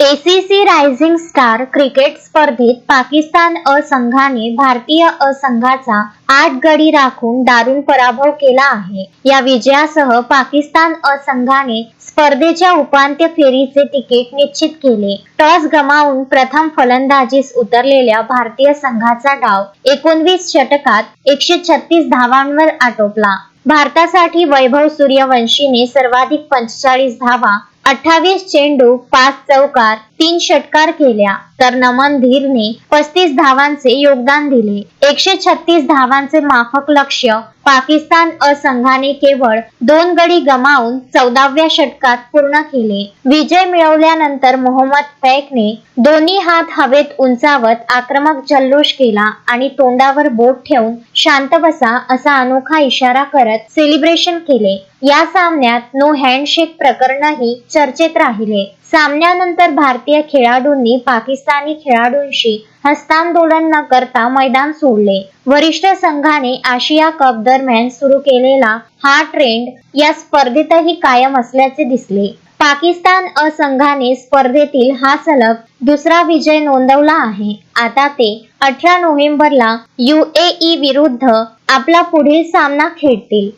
ACC rising star cricket स्पर्धेत पाकिस्तान अ संघाने भारतीय अ संघाचा आठ गडी राखून दारुण पराभव केला आहे. या विजयासह पाकिस्तान अ संघाने स्पर्धेच्या उपांत्य फेरीचे तिकीट निश्चित केले. टॉस गमावून प्रथम फलंदाजीस उतरलेल्या भारतीय संघाचा डाव एकोणवीस षटकात एकशे छत्तीस धावांवर आटोपला. भारतासाठी वैभव सूर्यवंशीने सर्वाधिक पंचेचाळीस धावा अठ्ठावीस चेंडू पाच चौकार तीन षटकार केल्या तर नमन धीरने पस्तीस धावांचे योगदान दिले. एकशे छत्तीस धावांचे माफक लक्ष्य पाकिस्तान अ संघाने केवळ दोन गडी गमावून चौदाव्या षटकात पूर्ण केले. विजय मिळवल्यानंतर मोहम्मद फैकने दोन्ही हात हवेत उंचावत आक्रमक जल्लोष केला आणि तोंडावर बोट ठेवून शांत बसा असा अनोखा इशारा करत सेलिब्रेशन केले. या सामन्यात नो हँडशेक प्रकरणही चर्चेत राहिले. सामन्यानंतर भारतीय खेळाडूंनी पाकिस्तानी खेळाडूंशी हस्तांदोलन न करता मैदान सोडले. वरिष्ठ संघाने आशिया कप दरम्यान सुरू केलेला हा ट्रेंड या स्पर्धेतही कायम असल्याचे दिसले. पाकिस्तान अ संघाने स्पर्धेतील हा सलग दुसरा विजय नोंदवला आहे. आता ते अठरा नोव्हेंबरला युएई विरुद्ध आपला पुढील सामना खेळतील.